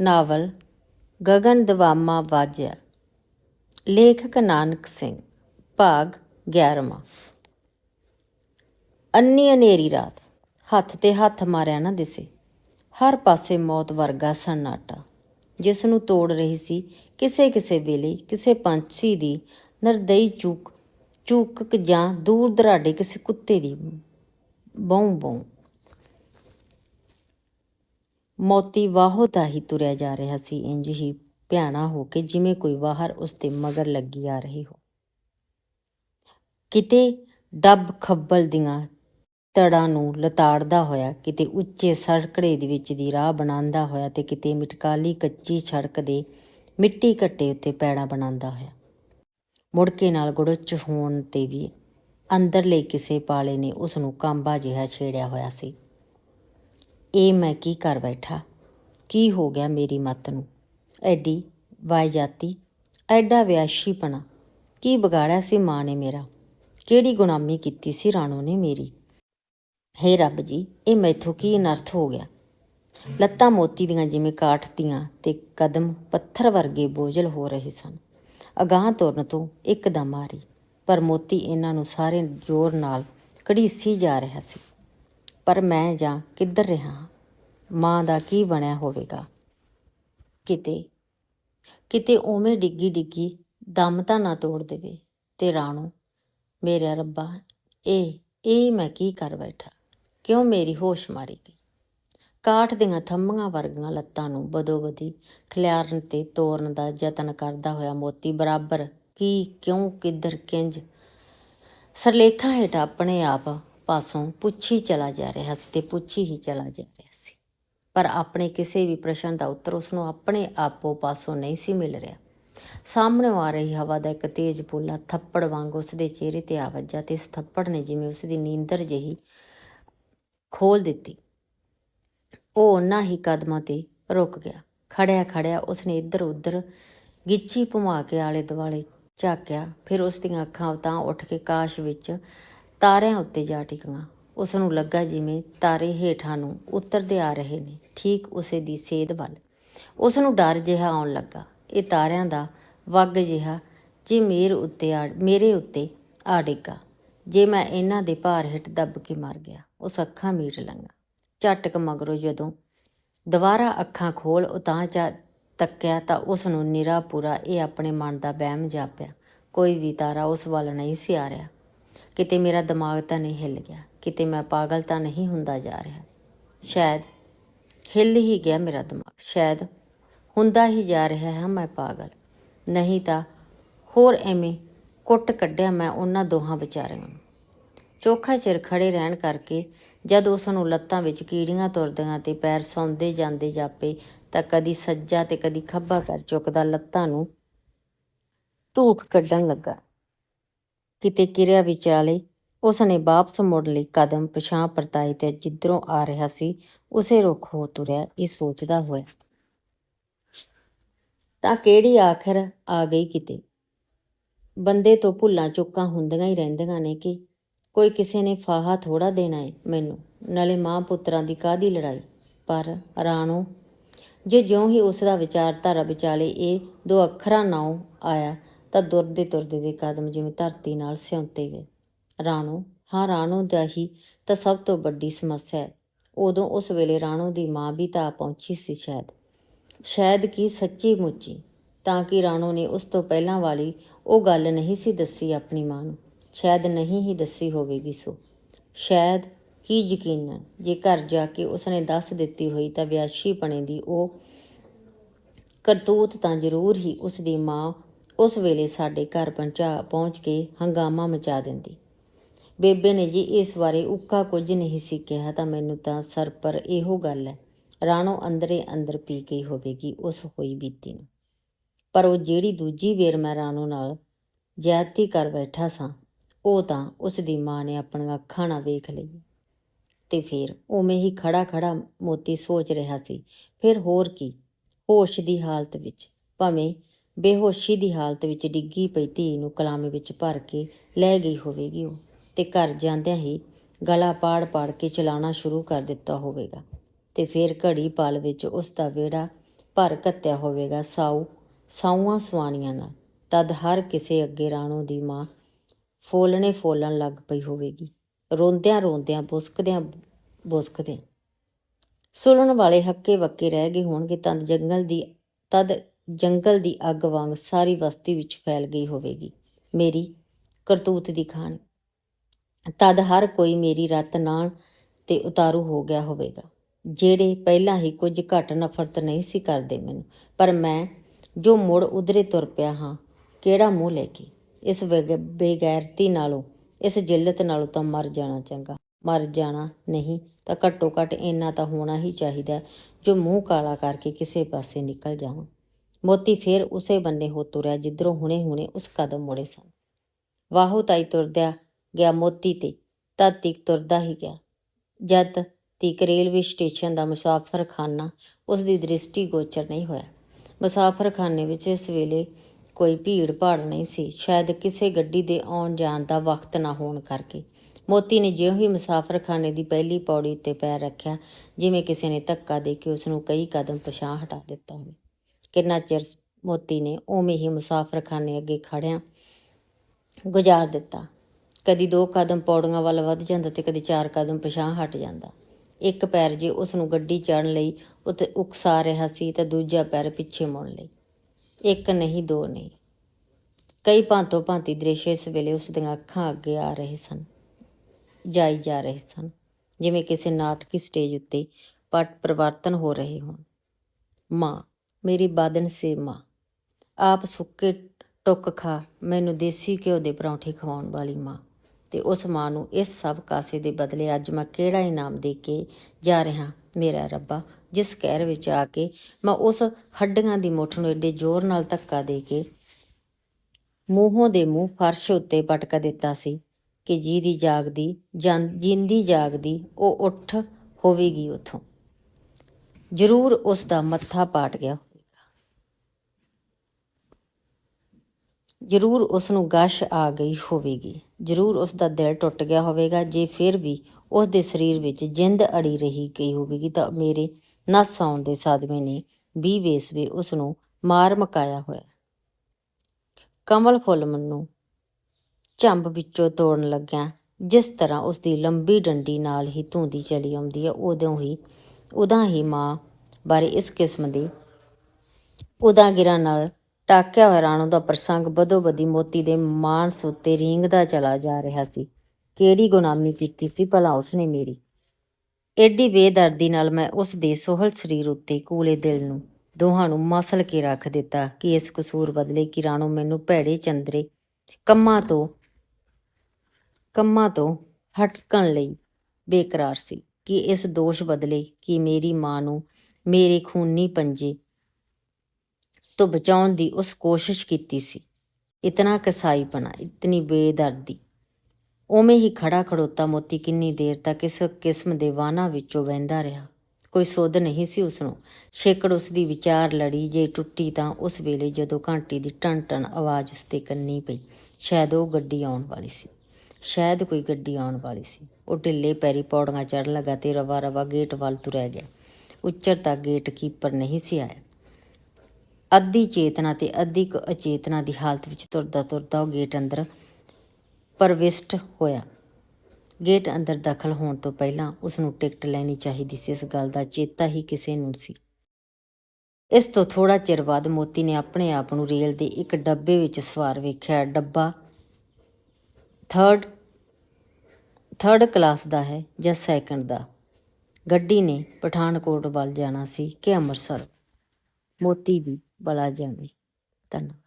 Novel Gagan ਦਵਾਮਾ ਵਾਜਿਆ। ਲੇਖਕ ਨਾਨਕ ਸਿੰਘ, ਭਾਗ 11ਵਾਂ ਅੰਨੀ ਹਨੇਰੀ ਰਾਤ, ਹੱਥ ਤੇ ਹੱਥ ਮਾਰਿਆ ਨਾ ਦਿਸੇ। ਹਰ ਪਾਸੇ ਮੌਤ ਵਰਗਾ ਸਨਾਟਾ ਜਿਸ ਨੂੰ ਤੋੜ ਰਹੀ ਸੀ, ਕਿਸੇ ਕਿਸੇ ਵੇਲੇ, ਕਿਸੇ ਪੰਛੀ ਦੀ ਨਰਦਈ ਚੂਕ ਚੂਕ ਜਾਂ ਦੂਰ ਦਰਾਡੇ ਕਿਸੇ ਕੁੱਤੇ ਦੀ ਬੌਂ ਬੌਂ ਮੋਤੀ ਵਾਹੋ ਦਾ ਹੀ ਤੁਰਿਆ ਜਾ ਰਿਹਾ ਸੀ। ਇੰਜ ਹੀ ਭਿਆਣਾ ਹੋ ਕੇ ਜਿਵੇਂ ਕੋਈ ਬਾਹਰ ਉਸ ਦੇ ਮਗਰ ਲੱਗੀ ਆ ਰਹੀ ਹੋ। ਕਿਤੇ ਡੱਬ ਖੱਬਲ ਦੀਆਂ ਤੜਾਂ ਨੂੰ ਲਤਾੜਦਾ ਹੋਇਆ, ਕਿਤੇ ਉੱਚੇ ਸੜਕੜੇ ਦੇ ਵਿੱਚ ਦੀ ਰਾਹ ਬਣਾਉਂਦਾ ਹੋਇਆ ਤੇ ਕਿਤੇ ਮਿਟਕਾਲੀ ਕੱਚੀ ਸੜਕ ਦੇ ਮਿੱਟੀ ਘੱਟੇ ਉੱਤੇ ਪੈੜਾ ਬਣਾਉਂਦਾ ਹੋਇਆ। ਮੁੜਕੇ ਨਾਲ ਗੁੜਚ ਹੋਣ ਤੇ ਵੀ ਅੰਦਰਲੇ ਕਿਸੇ ਪਾਲੇ ਨੇ ਉਸ ਨੂੰ ਕਾਂਬਾ ਜਿਹਾ ਛੇੜਿਆ ਹੋਇਆ ਸੀ। ਇਹ ਮੈਂ ਕੀ ਕਰ ਬੈਠਾ? ਕੀ ਹੋ ਗਿਆ ਮੇਰੀ ਮੱਤ ਨੂੰ? ਐਡੀ ਵਾਇਜਾਤੀ ਐਡਾ ਵਿਆਸ਼ੀਪਣਾ। ਕੀ ਵਿਗਾੜਿਆ ਸੀ ਮਾਂ ਨੇ ਮੇਰਾ? ਕਿਹੜੀ ਗੁਨਾਮੀ ਕੀਤੀ ਸੀ ਰਾਣੋ ਨੇ ਮੇਰੀ? ਹੇ ਰੱਬ ਜੀ, ਇਹ ਮੈਥੋਂ ਕੀ ਅਨਰਥ ਹੋ ਗਿਆ? ਲੱਤਾਂ ਮੋਤੀ ਦੀਆਂ ਜਿਵੇਂ ਕਾਠ ਦੀਆਂ ਤੇ ਕਦਮ ਪੱਥਰ ਵਰਗੇ ਬੋਝਲ ਹੋ ਰਹੇ ਸਨ। ਅਗਾਹ ਤੁਰਨ ਤੋਂ ਇੱਕਦਮ ਮਾਰੀ ਪਰ ਮੋਤੀ ਇਹਨਾਂ ਨੂੰ ਸਾਰੇ ਜ਼ੋਰ ਨਾਲ ਘੜੀਸੀ ਜਾ ਰਿਹਾ ਸੀ। ਪਰ ਮੈਂ ਜਾਂ ਕਿੱਧਰ ਰਿਹਾ ਹਾਂ? ਮਾਂ ਦਾ ਕੀ ਬਣਿਆ ਹੋਵੇਗਾ? ਕਿਤੇ ਕਿਤੇ ਉਵੇਂ ਡਿੱਗੀ ਡਿੱਗੀ ਦਮ ਤਾਂ ਨਾ ਤੋੜ ਦੇਵੇ। ਤੇ ਰਾਣੋ, ਮੇਰੇ ਰੱਬਾ ਇਹ ਇਹ ਮੈਂ ਕੀ ਕਰ ਬੈਠਾ? ਕਿਉਂ ਮੇਰੀ ਹੋਸ਼ ਮਾਰੀ ਗਈ? ਕਾਠ ਦੀਆਂ ਥੰਮੀਆਂ ਵਰਗੀਆਂ ਲੱਤਾਂ ਨੂੰ ਬਦੋਬਦੀ ਖਿਲਾਰਨ ਤੇ ਤੋਰਨ ਦਾ ਯਤਨ ਕਰਦਾ ਹੋਇਆ ਮੋਤੀ, ਬਰਾਬਰ, ਕੀ, ਕਿਉਂ, ਕਿੱਧਰ, ਕਿੰਜ? ਸਰਲੇਖਾਂ ਹੇਠ ਆਪਣੇ ਆਪ ਪਾਸੋਂ ਪੁੱਛੀ ਚਲਾ ਜਾ ਰਿਹਾ ਸੀ ਤੇ ਪੁੱਛੀ ਹੀ ਚਲਾ ਜਾ ਰਿਹਾ ਸੀ। ਪਰ ਆਪਣੇ ਕਿਸੇ ਵੀ ਪ੍ਰਸ਼ਨ ਦਾ ਉੱਤਰ ਉਸ ਨੂੰ ਆਪਣੇ ਆਪੋ ਪਾਸੋਂ ਨਹੀਂ ਸੀ ਮਿਲ ਰਿਹਾ। ਸਾਹਮਣੇ ਆ ਰਹੀ ਹਵਾ ਦਾ ਇੱਕ ਤੇਜ਼ ਪੋਲਾ ਥੱਪੜ ਵਾਂਗ ਉਸ ਦੇ ਚਿਹਰੇ ਤੇ ਆ ਵੱਜਾ ਤੇ ਇਸ ਥੱਪੜ ਨੇ ਜਿਵੇਂ ਉਸ ਦੀ ਨੀਂਦਰ ਜਿਹੀ ਖੋਲ ਦਿੱਤੀ। ਉਹ ਉਹਨਾਂ ਹੀ ਕਦਮਾਂ ਤੇ ਰੁਕ ਗਿਆ। ਖੜਿਆ ਖੜਿਆ ਉਸਨੇ ਇੱਧਰ ਉੱਧਰ ਗਿੱਚੀ ਭੁਮਾ ਕੇ ਆਲੇ ਦੁਆਲੇ ਝਾਕਿਆ। ਫਿਰ ਉਸ ਦੀਆਂ ਅੱਖਾਂ ਤਾਂ ਉੱਠ ਕੇ ਕਾਸ਼ ਵਿੱਚ ਤਾਰਿਆਂ ਉੱਤੇ ਜਾ ਟਿਕੀਆਂ ਉਸ ਨੂੰ ਲੱਗਾ ਜਿਵੇਂ ਤਾਰੇ ਹੇਠਾਂ ਨੂੰ ਉਤਰਦੇ ਆ ਰਹੇ ਨੇ। ਠੀਕ ਉਸੇ ਦੀ ਸੇਧ ਵੱਲ। ਉਸ ਨੂੰ ਡਰ ਜਿਹਾ ਆਉਣ ਲੱਗਾ। ਇਹ ਤਾਰਿਆਂ ਦਾ ਵੱਗ ਜਿਹਾ ਜੇ ਮੇਰ ਉੱਤੇ ਆ, ਮੇਰੇ ਉੱਤੇ ਆ ਡਿੱਗਾ। ਜੇ ਮੈਂ ਇਹਨਾਂ ਦੇ ਭਾਰ ਹੇਠ ਦੱਬ ਕੇ ਮਰ ਗਿਆ, ਉਸ ਅੱਖਾਂ ਮੀਟ ਲੰਗਾ ਝਟਕ ਮਗਰੋਂ ਜਦੋਂ ਦੁਬਾਰਾ ਅੱਖਾਂ ਖੋਲ ਉਤਾਂ ਚਾ ਤੱਕਿਆ ਤਾਂ ਉਸ ਨੂੰ ਨਿਰਾ ਪੂਰਾ ਇਹ ਆਪਣੇ ਮਨ ਦਾ ਵਹਿਮ ਜਾਪਿਆ। ਕੋਈ ਵੀ ਤਾਰਾ ਉਸ ਵੱਲ ਨਹੀਂ ਸੀ ਆ ਰਿਹਾ ਕਿਤੇ ਮੇਰਾ ਦਿਮਾਗ ਤਾਂ ਨਹੀਂ ਹਿੱਲ ਗਿਆ, ਕਿਤੇ ਮੈਂ ਪਾਗਲ ਤਾਂ ਨਹੀਂ ਹੁੰਦਾ ਜਾ ਰਿਹਾ। ਸ਼ਾਇਦ ਹਿੱਲ ਹੀ ਗਿਆ ਮੇਰਾ ਦਿਮਾਗ, ਸ਼ਾਇਦ ਹੁੰਦਾ ਹੀ ਜਾ ਰਿਹਾ ਹੈ ਮੈਂ ਪਾਗਲ। ਨਹੀਂ ਤਾਂ ਹੋਰ ਐਵੇਂ ਕੁੱਟ ਕੱਢਿਆ ਮੈਂ ਉਹਨਾਂ ਦੋਹਾਂ ਵਿਚਾਰਿਆਂ ਨੂੰ। ਚੋਖਾ ਚਿਰ ਖੜੇ ਰਹਿਣ ਕਰਕੇ ਜਦ ਉਸ ਨੂੰ ਲੱਤਾਂ ਵਿੱਚ ਕੀੜੀਆਂ ਤੁਰਦੀਆਂ ਤੇ ਪੈਰ ਸੌਂਦੇ ਜਾਂਦੇ ਜਾਪੇ ਤਾਂ ਕਦੀ ਸੱਜਾ ਤੇ ਕਦੀ ਖੱਬਾ ਕਰ ਚੁੱਕਦਾ ਲੱਤਾਂ ਨੂੰ ਧੂਕ ਕੱਢਣ ਲੱਗਾ। ਕਿਤੇ ਕਿਰਿਆ ਵਿਚਾਲੇ ਉਸ ਨੇ ਵਾਪਸ ਮੁੜ ਲਈ ਕਦਮ ਪਛਾਂ ਪਰਤਾਈ ਤੇ ਜਿੱਧਰੋਂ ਆ ਰਿਹਾ ਸੀ, ਉਸੇ ਰੁੱਖ ਹੋ ਤੁਰਿਆ, ਇਹ ਸੋਚਦਾ ਹੋਇਆ। ਤਾਂ ਕਿਹੜੀ ਆਖਰ ਆ ਗਈ ਕਿਤੇ? ਬੰਦੇ ਤੋਂ ਭੁੱਲਾਂ ਚੁੱਕਾਂ ਹੁੰਦੀਆਂ ਹੀ ਰਹਿੰਦੀਆਂ ਨੇ ਕਿ ਕੋਈ ਕਿਸੇ ਨੇ ਫਾਹਾ ਥੋੜਾ ਦੇਣਾ ਏ ਮੈਨੂੰ, ਨਾਲੇ ਮਾਂ ਪੁੱਤਰਾਂ ਦੀ ਕਾਦੀ ਲੜਾਈ? ਪਰ ਰਾਣੋ, ਜੇ ਜਿਉਂ ਹੀ ਉਸ ਦਾ ਵਿਚਾਰਧਾਰਾ ਵਿਚਾਲੇ ਇਹ ਦੋ ਅੱਖਰਾਂ ਨਾਉ ਆਇਆ ਤਾਂ ਦੁਰਦੇ ਤੁਰਦੇ ਦੇ ਕਦਮ ਜਿਵੇਂ ਧਰਤੀ ਨਾਲ ਸਿਉਂਤੇ ਗਏ। ਰਾਣੋ, ਹਾਂ ਰਾਣੋ ਦਾ ਹੀ ਤਾਂ ਸਭ ਤੋਂ ਵੱਡੀ ਸਮੱਸਿਆ ਹੈ। ਉਦੋਂ ਉਸ ਵੇਲੇ ਰਾਣੋ ਦੀ ਮਾਂ ਵੀ ਤਾਂ ਪਹੁੰਚੀ ਸੀ ਸ਼ਾਇਦ। ਸ਼ਾਇਦ ਕੀ ਸੱਚੀ ਮੁੱਚੀ? ਤਾਂ ਕਿ ਰਾਣੋ ਨੇ ਉਸ ਤੋਂ ਪਹਿਲਾਂ ਵਾਲੀ ਉਹ ਗੱਲ ਨਹੀਂ ਸੀ ਦੱਸੀ ਆਪਣੀ ਮਾਂ ਨੂੰ। ਸ਼ਾਇਦ ਨਹੀਂ ਹੀ ਦੱਸੀ ਹੋਵੇਗੀ ਸੋ। ਸ਼ਾਇਦ ਕੀ ਯਕੀਨਨ ਜੇ ਘਰ ਜਾ ਕੇ ਉਸਨੇ ਦੱਸ ਦਿੱਤੀ ਹੋਈ ਤਾਂ ਵਿਆਸ਼ੀ ਪਣੇ ਦੀ ਉਹ ਕਰਤੂਤ ਤਾਂ ਜ਼ਰੂਰ ਹੀ ਉਸ ਦੀ ਮਾਂ ਉਸ ਵੇਲੇ ਸਾਡੇ ਘਰ ਪਹੁੰਚਾ ਪਹੁੰਚ ਕੇ ਹੰਗਾਮਾ ਮਚਾ ਦਿੰਦੀ। ਬੇਬੇ ਨੇ ਜੀ ਇਸ ਬਾਰੇ ਉੱਕਾ ਕੁਝ ਨਹੀਂ ਸੀ ਕਿਹਾ ਤਾਂ ਮੈਨੂੰ ਤਾਂ ਸਰ ਪਰ ਇਹੋ ਗੱਲ ਹੈ, ਰਾਣੋ ਅੰਦਰੇ ਅੰਦਰ ਪੀ ਗਈ ਹੋਵੇਗੀ, ਉਸ ਹੋਈ ਬੀਤੀ ਨੂੰ। ਪਰ ਉਹ ਜਿਹੜੀ ਦੂਜੀ ਵੇਰ ਮੈਂ ਰਾਣੋ ਨਾਲ ਜ਼ਿਆਦਤੀ ਕਰ ਬੈਠਾ ਸਾਂ, ਉਹ ਤਾਂ ਉਸ ਦੀ ਮਾਂ ਨੇ ਆਪਣੀਆਂ ਅੱਖਾਂ ਨਾਲ ਵੇਖ ਲਈ ਤੇ ਫਿਰ ਉਵੇਂ ਹੀ ਖੜਾ ਖੜਾ ਮੋਤੀ ਸੋਚ ਰਿਹਾ ਸੀ, ਫਿਰ ਹੋਰ ਕੀ, ਹੋਸ਼ ਦੀ ਹਾਲਤ ਵਿੱਚ, ਭਾਵੇਂ ਬੇਹੋਸ਼ੀ ਦੀ ਹਾਲਤ ਵਿੱਚ ਡਿੱਗੀ ਪਈ ਧੀ ਨੂੰ ਕਲਾਮੇ ਵਿੱਚ ਭਰ ਕੇ ਲੈ ਗਈ ਹੋਵੇਗੀ ਉਹ ਤੇ ਘਰ ਜਾਂਦਿਆਂ ਹੀ ਗਲਾ ਪਾੜ ਪਾੜ ਕੇ ਚਲਾਉਣਾ ਸ਼ੁਰੂ ਕਰ ਦਿੱਤਾ ਹੋਵੇਗਾ ਤੇ ਫਿਰ ਘੜੀ ਪਲ ਵਿੱਚ ਉਸ ਦਾ ਵਿਹੜਾ ਭਰ ਘੱਤਿਆ ਹੋਵੇਗਾ ਸਾਊ, ਸਾਊਆਂ ਸੁਆਣੀਆਂ ਨਾਲ। ਤਦ ਹਰ ਕਿਸੇ ਅੱਗੇ ਰਾਣੋ ਦੀ ਮਾਂ ਫੋਲਣੇ ਫੋਲਣ ਲੱਗ ਪਈ ਹੋਵੇਗੀ। ਰੋਂਦਿਆਂ ਰੋਂਦਿਆਂ, ਬੁਸਕਦਿਆਂ ਬੁਸਕਦਿਆਂ। ਸੁਲਣ ਵਾਲੇ ਹੱਕੇ ਵੱਕੇ ਰਹਿ ਗਏ ਹੋਣਗੇ, ਤਦ ਜੰਗਲ ਦੀ, ਤਦ ਜੰਗਲ ਦੀ ਅੱਗ ਵਾਂਗ ਸਾਰੀ ਬਸਤੀ ਵਿੱਚ ਫੈਲ ਗਈ ਹੋਵੇਗੀ। ਮੇਰੀ ਕਰਤੂਤ ਦੀ ਕਹਾਣੀ ਤਦ ਹਰ ਕੋਈ ਮੇਰੀ ਰੱਤ ਨਾਲ ਤੇ ਉਤਾਰੂ ਹੋ ਗਿਆ ਹੋਵੇਗਾ। ਜਿਹੜੇ ਪਹਿਲਾਂ ਹੀ ਕੁਝ ਘੱਟ ਨਫ਼ਰਤ ਨਹੀਂ ਸੀ ਕਰਦੇ ਮੈਨੂੰ, ਪਰ ਮੈਂ ਜੋ ਮੁੜ ਉਧਰੇ ਤੁਰ ਪਿਆ ਹਾਂ, ਕਿਹੜਾ ਮੂੰਹ ਲੈ ਕੇ? ਇਸ ਬੇਗ- ਬੇਗੈਰਤੀ ਨਾਲੋਂ, ਇਸ ਜਿੱਲਤ ਨਾਲੋਂ ਤਾਂ ਮਰ ਜਾਣਾ ਚੰਗਾ। ਮਰ ਜਾਣਾ ਨਹੀਂ ਤਾਂ ਘੱਟੋ ਘੱਟ ਇੰਨਾ ਤਾਂ ਹੋਣਾ ਹੀ ਚਾਹੀਦਾ ਜੋ ਮੂੰਹ ਕਾਲਾ ਕਰਕੇ ਕਿਸੇ ਪਾਸੇ ਨਿਕਲ ਜਾਵਾਂ। ਮੋਤੀ ਫੇਰ ਉਸੇ ਬੰਨੇ ਹੋ ਤੁਰਿਆ, ਜਿੱਧਰੋਂ ਹੁਣੇ-ਹੁਣੇ ਉਸ ਕਦਮ ਮੁੜੇ ਸਨ। ਵਾਹੂ ਤਾਈ ਤੁਰਦਿਆ ਗਿਆ ਮੋਤੀ ਤੇ ਤਦ ਤੀਕ ਤੁਰਦਾ ਹੀ ਗਿਆ। ਜਦ ਤੀਕ ਰੇਲਵੇ ਸਟੇਸ਼ਨ ਦਾ ਮੁਸਾਫਰਖਾਨਾ, ਉਸ ਦੀ ਦ੍ਰਿਸ਼ਟੀ ਗੋਚਰ ਨਹੀਂ ਹੋਇਆ। ਮੁਸਾਫਰਖਾਨੇ ਵਿੱਚ ਇਸ ਵੇਲੇ ਕੋਈ ਭੀੜ ਭਾੜ ਨਹੀਂ ਸੀ। ਸ਼ਾਇਦ ਕਿਸੇ ਗੱਡੀ ਦੇ ਆਉਣ ਜਾਣ ਦਾ ਵਕਤ ਨਾ ਹੋਣ ਕਰਕੇ। ਮੋਤੀ ਨੇ ਜਿਉਂ ਹੀ ਮੁਸਾਫਰਖਾਨੇ ਦੀ ਪਹਿਲੀ ਪੌੜੀ ਉੱਤੇ ਪੈਰ ਰੱਖਿਆ, ਜਿਵੇਂ ਕਿਸੇ ਨੇ ਧੱਕਾ ਦੇ ਕੇ ਉਸ ਨੂੰ ਕਈ ਕਦਮ ਪਛਾਹ ਹਟਾ ਦਿੱਤਾ ਹੋਵੇ। ਕਿੰਨਾ ਚਿਰ ਮੋਤੀ ਨੇ ਉਵੇਂ ਹੀ ਮੁਸਾਫਰਖਾਨੇ ਅੱਗੇ ਖੜਿਆ ਗੁਜ਼ਾਰ ਦਿੱਤਾ। ਕਦੀ ਦੋ ਕਦਮ ਪੌੜੀਆਂ ਵੱਲ ਵੱਧ ਜਾਂਦਾ ਤੇ ਕਦੀ ਚਾਰ ਕਦਮ ਪਛਾਹ ਹਟ ਜਾਂਦਾ। ਇੱਕ ਪੈਰ ਜੇ ਉਸ ਨੂੰ ਗੱਡੀ ਚੜਨ ਲਈ ਉੱਤੇ ਉਕਸਾ ਰਿਹਾ ਸੀ ਤਾਂ ਦੂਜਾ ਪੈਰ ਪਿੱਛੇ ਮੁੜਨ ਲਈ। ਇੱਕ ਨਹੀਂ, ਦੋ ਨਹੀਂ। ਕਈ ਭਾਂਤੋਂ ਭਾਂਤੀ ਦ੍ਰਿਸ਼ ਇਸ ਵੇਲੇ ਉਸ ਦੀਆਂ ਅੱਖਾਂ ਅੱਗੇ ਆ ਰਹੇ ਸਨ, ਜਾਈ ਜਾ ਰਹੇ ਸਨ, ਜਿਵੇਂ ਕਿਸੇ ਨਾਟਕੀ ਸਟੇਜ ਉੱਤੇ ਪਟ ਪਰਿਵਰਤਨ ਹੋ ਰਹੇ ਹੋਣ। ਮਾਂ ਮੇਰੀ ਬਾਦਨ ਸੇ ਮਾਂ ਆਪ ਸੁੱਕੇ ਟੁੱਕ ਖਾ, ਮੈਨੂੰ ਦੇਸੀ ਘਿਓ ਦੇ ਪਰੌਂਠੇ ਖਵਾਉਣ ਵਾਲੀ ਮਾਂ। ਤੇ ਉਸ ਮਾਂ ਨੂੰ ਇਸ ਸਭ ਕਾਸੇ ਦੇ ਬਦਲੇ ਅੱਜ ਮੈਂ ਕਿਹੜਾ ਇਨਾਮ ਦੇ ਕੇ ਜਾ ਰਿਹਾ, ਮੇਰਾ ਰੱਬਾ? ਜਿਸ ਕਹਿਰ ਵਿੱਚ ਆ ਕੇ ਮੈਂ ਉਸ ਹੱਡੀਆਂ ਦੀ ਮੁੱਠ ਨੂੰ ਏਡੇ ਜ਼ੋਰ ਨਾਲ ਧੱਕਾ ਦੇ ਕੇ ਮੂੰਹੋਂ ਦੇ ਮੂੰਹ ਫਰਸ਼ ਉੱਤੇ ਪਟਕ ਦਿੱਤਾ ਸੀ ਕਿ ਜੀ ਦੀ ਜਾਗਦੀ, ਜਾਂ- ਜਿੰਦੀ ਜਾਗਦੀ, ਉਹ ਉੱਠ ਹੋਵੇਗੀ ਉਥੋਂ। ਜ਼ਰੂਰ ਉਸ ਦਾ ਮੱਥਾ ਪਾਟ ਗਿਆ। ਜ਼ਰੂਰ ਉਸ ਨੂੰ ਗਸ਼ ਆ ਗਈ ਹੋਵੇਗੀ। ਜ਼ਰੂਰ ਉਸ ਦਾ ਦਿਲ ਟੁੱਟ ਗਿਆ ਹੋਵੇਗਾ। ਜੇ ਫਿਰ ਵੀ ਉਸ ਦੇ ਸਰੀਰ ਵਿੱਚ ਜਿੰਦ ਅੜੀ ਰਹੀ ਗਈ ਹੋਵੇਗੀ, ਤਾਂ ਮੇਰੇ ਨਸ ਆਉਣ ਦੇ ਸਾਦਮੇ ਨੇ ਵੀ ਵੇਸਵੇ ਉਸ ਨੂੰ ਮਾਰ ਮਕਾਇਆ ਹੋਇਆ। ਕਮਲ ਫੁੱਲ ਮੈਨੂੰ, ਝੰਬ ਵਿੱਚੋਂ ਤੋੜਨ ਲੱਗਿਆ। ਜਿਸ ਤਰ੍ਹਾਂ ਉਸ ਦੀ ਲੰਬੀ ਡੰਡੀ ਨਾਲ ਹੀ ਧੂੰਦੀ ਚਲੀ ਆਉਂਦੀ ਹੈ, ਉਦੋਂ ਹੀ, ਉਦਾਂ ਹੀ ਮਾਂ ਬਾਰੇ ਇਸ ਕਿਸਮ ਦੀ ਉਦਾਗਿਰਾਂ ਨਾਲ ਟਾਕਿਆ ਹੋਇਆ ਰਾਣੋ ਦਾ ਪ੍ਰਸੰਗ ਬਦੋ ਮੋਤੀ ਦੇ ਮਾਨਸ ਉੱਤੇ ਰੀਂਗਦਾ ਚਲਾ ਜਾ ਰਿਹਾ ਸੀ। ਕਿਹੜੀ ਗੁਨਾਮੀ ਕੀਤੀ ਸੀ ਭਲਾ ਉਸਨੇ ਮੇਰੀ। ਏਡੀ ਬੇਦਰਦੀ ਨਾਲ ਮੈਂ ਉਸ ਦੇ ਸੋਹਲ ਸਰੀਰ ਉੱਤੇ ਕੂਲੇ ਦਿਲ ਨੂੰ, ਦੋਹਾਂ ਨੂੰ ਮਸਲ ਕੇ ਰੱਖ ਦਿੱਤਾ ਕਿ ਇਸ ਕਸੂਰ ਬਦਲੇ ਕਿ ਰਾਣੋ ਮੈਨੂੰ ਭੈੜੇ ਚੰਦਰੇ ਕੰਮਾਂ ਤੋਂ ਕੰਮਾਂ ਤੋਂ ਹਟਕਣ ਲਈ ਬੇਕਰਾਰ ਸੀ ਕਿ ਇਸ ਦੋਸ਼ ਬਦਲੇ ਕਿ ਮੇਰੀ ਮਾਂ ਨੂੰ ਮੇਰੇ ਖੂਨੀ ਪੰਜੇ ਤੋਂ ਬਚਾਉਣ ਦੀ ਉਸ ਕੋਸ਼ਿਸ਼ ਕੀਤੀ ਸੀ। ਇਤਨਾ ਕਸਾਈਪਣਾ ਇਤਨੀ ਬੇਦਰਦੀ। ਉਵੇਂ ਹੀ ਖੜਾ ਖੜੋਤਾ ਮੋਤੀ ਕਿੰਨੀ ਦੇਰ ਤੱਕ ਇਸ ਕਿਸਮ ਦੇ ਵਾਹਨਾਂ ਵਿੱਚੋਂ ਵਹਿੰਦਾ ਰਿਹਾ। ਕੋਈ ਸੁੱਧ ਨਹੀਂ ਸੀ ਉਸ ਨੂੰ ਛੇਕੜ ਉਸ ਦੀ ਵਿਚਾਰ ਲੜੀ ਜੇ ਟੁੱਟੀ ਤਾਂ ਉਸ ਵੇਲੇ ਜਦੋਂ ਘੰਟੀ ਦੀ ਟਨ ਟਨ ਆਵਾਜ਼ ਉਸ ਤੇ ਕੰਨੀ ਪਈ, ਸ਼ਾਇਦ ਉਹ ਗੱਡੀ ਆਉਣ ਵਾਲੀ ਸੀ। ਸ਼ਾਇਦ ਕੋਈ ਗੱਡੀ ਆਉਣ ਵਾਲੀ ਸੀ। ਉਹ ਢਿੱਲੇ ਪੈਰੀ ਪੌੜੀਆਂ ਚੜ੍ਹਨ ਲੱਗਾ ਤੇ ਰਵਾ ਰਵਾ ਗੇਟ ਵੱਲ ਤੁਰਿਆ ਗਿਆ। ਉੱਚਰ ਤੱਕ ਗੇਟ ਕੀਪਰ ਨਹੀਂ ਸੀ ਆਇਆ। ਅੱਧੀ ਚੇਤਨਾ ਤੇ ਅੱਧੀ ਕੁ ਅਚੇਤਨਾ ਦੀ ਹਾਲਤ ਵਿੱਚ ਤੁਰਦਾ ਤੁਰਦਾ ਉਹ ਗੇਟ ਅੰਦਰ ਪ੍ਰਵਿਸ਼ਟ ਹੋਇਆ। ਗੇਟ ਅੰਦਰ ਦਾਖਲ ਹੋਣ ਤੋਂ ਪਹਿਲਾਂ ਉਸ ਨੂੰ ਟਿਕਟ ਲੈਣੀ ਚਾਹੀਦੀ ਸੀ। ਇਸ ਗੱਲ ਦਾ ਚੇਤਾ ਹੀ ਕਿਸੇ ਨੂੰ ਸੀ। ਇਸ ਤੋਂ ਥੋੜਾ ਚਿਰ ਬਾਅਦ ਮੋਤੀ ਨੇ ਆਪਣੇ ਆਪ ਨੂੰ ਰੇਲ ਦੇ ਇੱਕ ਡੱਬੇ ਵਿੱਚ ਸਵਾਰ ਵੇਖਿਆ। ਡੱਬਾ ਥਰਡ ਥਰਡ ਕਲਾਸ ਦਾ ਹੈ ਜਾਂ ਸੈਕੰਡ ਦਾ। ਗੱਡੀ ਨੇ ਪਠਾਨਕੋਟ ਵੱਲ ਜਾਣਾ ਸੀ ਕਿ ਅੰਮ੍ਰਿਤਸਰ। ਮੋਤੀ ਦੀ ਬਲਾ ਜਾਵੇ ਧੰਨਵਾਦ।